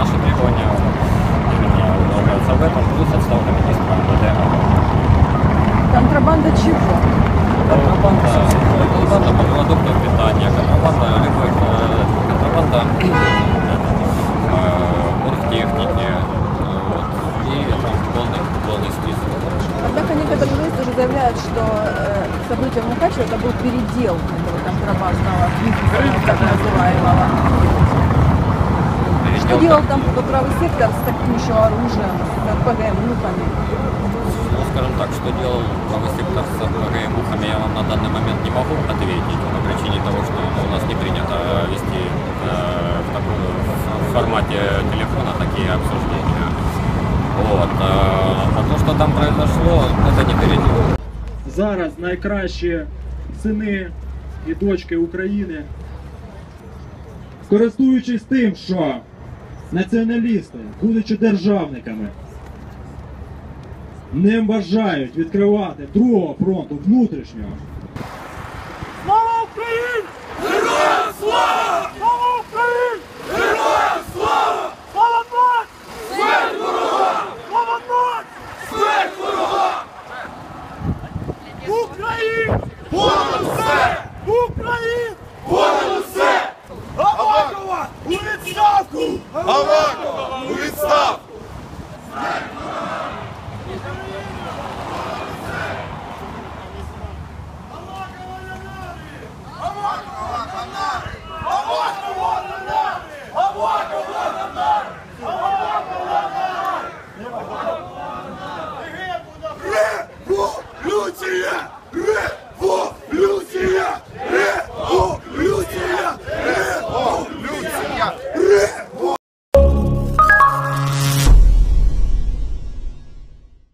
наши требования именно углубляются в этом, плюс отставка министра МВД. Контрабанда чего? Контрабанда, э, контрабанда продуктов питания, контрабанда любых, э, контрабанда э, оргтехники, вот, и там полный, полный список. Однако некоторые юристы уже заявляют, что события в Мукачево это был передел этого контрабандного так называемого Что делал там правый сектор с таким еще оружием, с РПГ, мухами? Ну, скажем так, что делал правый сектор с РПГ и мухами, я вам на данный момент не могу ответить по причине того, что у нас не принято вести э, в, таком, в формате телефона такие обсуждения. Вот. э, А то, что там произошло, это не передел. зараз найкращі сини і дочки України, користуючись тим, що націоналісти, будучи державниками, не бажають відкривати другого фронту внутрішнього. Слава Україні! Героям слава! У відставку! Авакова! У відставку!